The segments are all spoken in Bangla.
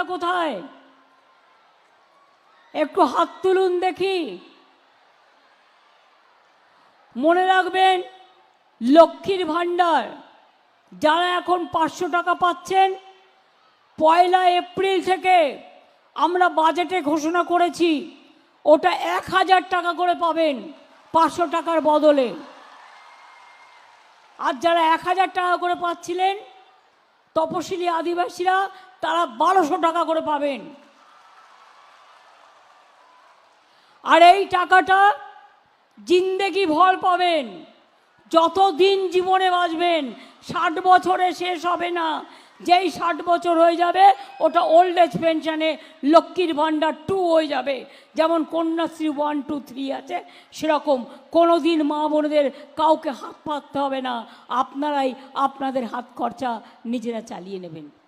ভান্ডার কোথায়? একটু হাত তুলুন দেখি। মনে রাখবেন, লক্ষ্মীর ভাণ্ডার যারা এখন পাঁচশো টাকা পাচ্ছেন, পয়লা এপ্রিল থেকে আমরা বাজেটে ঘোষণা করেছি, ওটা এক হাজার টাকা করে পাবেন পাঁচশো টাকার বদলে। আর যারা এক হাজার টাকা করে পাচ্ছিলেন, তপশিলি আদিবাসীরা তারা বারোশো টাকা করে পাবেন। আর এই টাকাটা জিন্দেগি ভর পাবেন। যতদিন জীবনে বাঁচবেন, ষাট বছরে শেষ হবে না। যেই ষাট বছর হয়ে যাবে, ওটা ওল্ড এজ পেনশনে লক্ষ্মীর ভাণ্ডার টু হয়ে যাবে। যেমন কন্যাশ্রী ওয়ান টু থ্রি আছে, সেরকম। কোনো দিন মা বোনদের কাউকে হাত পাততে হবে না। আপনারাই আপনাদের হাত খরচা নিজেরা চালিয়ে নেবেন।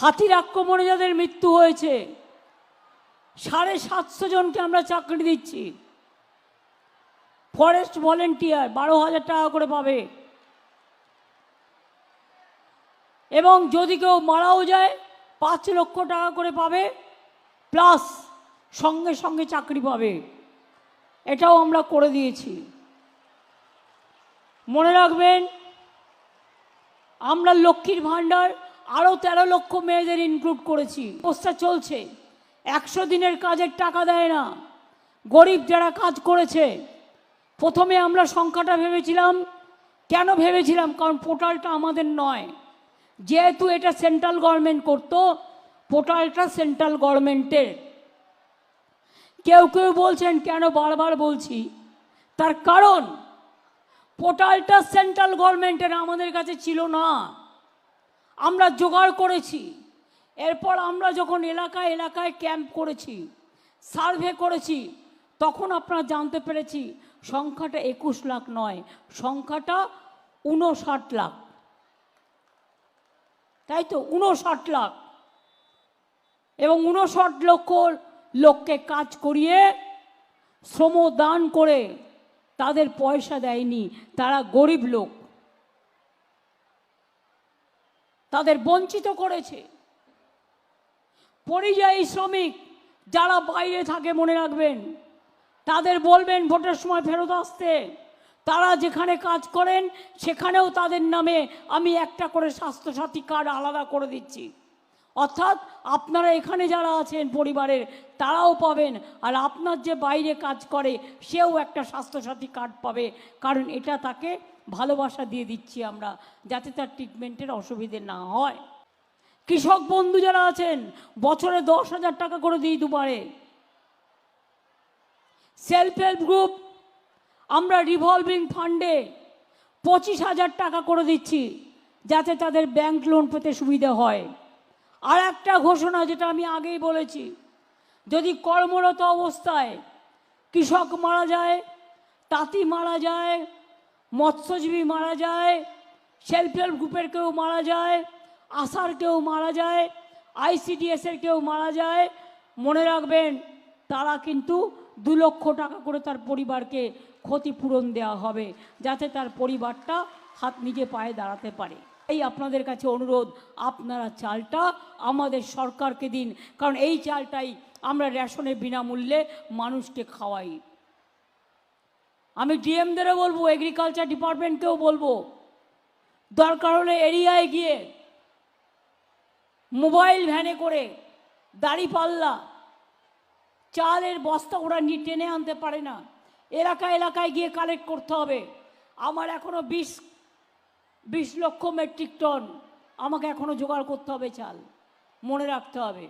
হাতির আক্রমণে যাদের মৃত্যু হয়েছে। সাড়ে সাতশো জনকে আমরা চাকরি দিচ্ছি। ফরেস্ট ভলেন্টিয়ার বারো হাজার টাকা করে পাবে। এবং যদি কেউ মারাও যায়, পাঁচ লক্ষ টাকা করে পাবে, প্লাস সঙ্গে সঙ্গে চাকরি পাবে। এটাও আমরা করে দিয়েছি। মনে রাখবেন, আমরা লক্ষ্মীর ভাণ্ডার আরও তেরো লক্ষ মেয়েদের ইনক্লুড করেছি। অবস্থা চলছে। একশো দিনের কাজের টাকা দেয় না। গরিব যারা কাজ করেছে, প্রথমে আমরা সংখ্যাটা ভেবেছিলাম। কেন ভেবেছিলাম? কারণ পোর্টালটা আমাদের নয়। যেহেতু এটা সেন্ট্রাল গভর্নমেন্ট করতো, পোর্টালটা সেন্ট্রাল গভর্নমেন্টের। কেউ কেউ বলছেন, কেন বারবার বলছি? তার কারণ, পোর্টালটা সেন্ট্রাল গভর্নমেন্টের, আমাদের কাছে ছিল না। আমরা জোগাড় করেছি। এরপর আমরা যখন এলাকায় এলাকায় ক্যাম্প করেছি, সার্ভে করেছি, তখন আপনারা জানতে পেরেছি, সংখ্যাটা একুশ লাখ নয়, সংখ্যাটা উনষাট লাখ। তাই তো? উনষাট লাখ। এবং উনষাট লক্ষ লোককে কাজ করিয়ে শ্রম দান করে তাদের পয়সা দেয়নি। তারা গরিব লোক। তাদের বঞ্চিত করেছে। পরিযায়ী শ্রমিক যারা বাইরে থাকে, মনে রাখবেন, তাদের বলবেন ভোটের সময় ফেরত আসতে। তারা যেখানে কাজ করেন, সেখানেও তাদের নামে আমি একটা করে স্বাস্থ্যসাথী কার্ড আলাদা করে দিচ্ছি। অর্থাৎ আপনারা এখানে যারা আছেন পরিবারের, তারাও পাবেন, আর আপনার যে বাইরে কাজ করে, সেও একটা স্বাস্থ্যসাথী কার্ড পাবে। কারণ এটা তাকে ভালোবাসা দিয়ে দিচ্ছি আমরা, যাতে তার ট্রিটমেন্টের অসুবিধে না হয়। কৃষক বন্ধু যারা আছেন, বছরে দশ হাজার টাকা করে দিই দুবারে সেলফ হেল্প গ্রুপ আমরা রিভলভিং ফান্ডে পঁচিশ হাজার টাকা করে দিচ্ছি, যাতে তাদের ব্যাংক লোন পেতে সুবিধা হয়। আর একটা ঘোষণা যেটা আমি আগেই বলেছি, যদি কর্মরত অবস্থায় কৃষক মারা যায়, তাঁতি মারা যায় মৎস্যজীবী মারা যায় সেলফ হেল্প গ্রুপের কেউ মারা যায় আশার কেউ মারা যায় আইসিডিএসের কেউ মারা যায়, মনে রাখবেন, তারা কিন্তু দু লক্ষ টাকা করে তার পরিবারকে ক্ষতিপূরণ দেওয়া হবে, যাতে তার পরিবারটা হাত নিজে পায়ে দাঁড়াতে পারে। এই আপনাদের কাছে অনুরোধ, আপনারা চালটা আমাদের সরকারকে দিন, কারণ এই চালটাই আমরা রেশনে বিনামূল্যে মানুষকে খাওয়াই। আমি ডিএমদেরও বলব এগ্রিকালচার ডিপার্টমেন্টকেও বলব। দরকার হলে এরিয়ায় গিয়ে মোবাইল ভ্যানে করে দাড়ি পাল্লা, চালের বস্তা ওরা নিয়ে টেনে আনতে পারে না। এলাকা এলাকায় গিয়ে কালেক্ট করতে হবে। আমার এখনও বিশ বিশ লক্ষ মেট্রিক টন আমাকে এখনও জোগাড় করতে হবে চাল। মনে রাখতে হবে।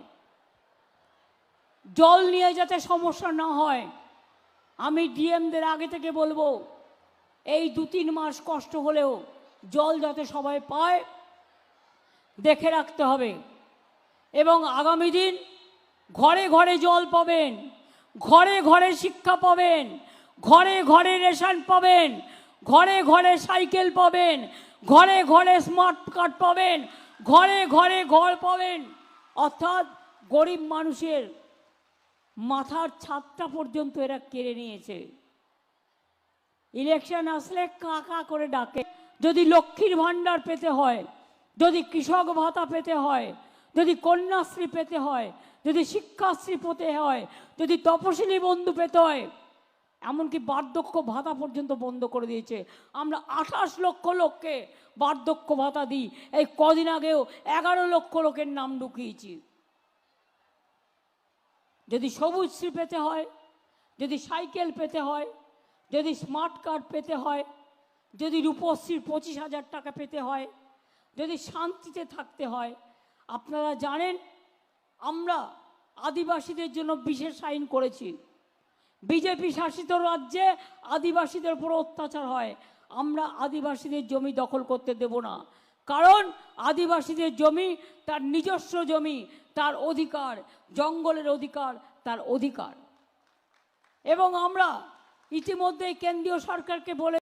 জল নিয়ে যাতে সমস্যা না হয় আমি ডিএমদের আগে থেকে বলব, এই দু তিন মাস কষ্ট হলেও জল যাতে সবাই পায়, দেখে রাখতে হবে। এবং আগামী দিন ঘরে ঘরে জল পাবেন, ঘরে ঘরে শিক্ষা পাবেন, ঘরে ঘরে রেশন পাবেন, ঘরে ঘরে সাইকেল পাবেন, ঘরে ঘরে স্মার্ট কার্ড পাবেন, ঘরে ঘরে ঘর পাবেন। অর্থাৎ গরিব মানুষের মাথার ছাদটা পর্যন্ত এরা কেড়ে নিয়েছে। ইলেকশন আসলে কাকা করে ডাকে। যদি লক্ষ্মীর ভাণ্ডার পেতে হয়, যদি কৃষক ভাতা পেতে হয়, যদি কন্যাশ্রী পেতে হয়, যদি শিক্ষাশ্রী পেতে হয়, যদি তপশিলি বন্ধু পেতে হয়, এমনকি বার্ধক্য ভাতা পর্যন্ত বন্ধ করে দিয়েছে। আমরা আঠাশ লক্ষ লোককে বার্ধক্য ভাতা দিই। এই কদিন আগেও এগারো লক্ষ লোকের নাম ঢুকিয়েছি। যদি সবুজশ্রী পেতে হয়, যদি সাইকেল পেতে হয়, যদি স্মার্ট কার্ড পেতে হয়, যদি রূপশ্রীর পঁচিশ হাজার টাকা পেতে হয়, যদি শান্তিতে থাকতে হয়, আপনারা জানেন, আমরা আদিবাসীদের জন্য বিশেষ আইন করেছি। বিজেপি শাসিত রাজ্যে আদিবাসীদের উপর অত্যাচার হয়। আমরা আদিবাসীদের জমি দখল করতে দেব না। কারণ আদিবাসীদের জমি তার নিজস্ব জমি। তার অধিকার জঙ্গলের অধিকার তার অধিকার। এবং আমরা ইতিমধ্যে কেন্দ্রীয় সরকারকে বলে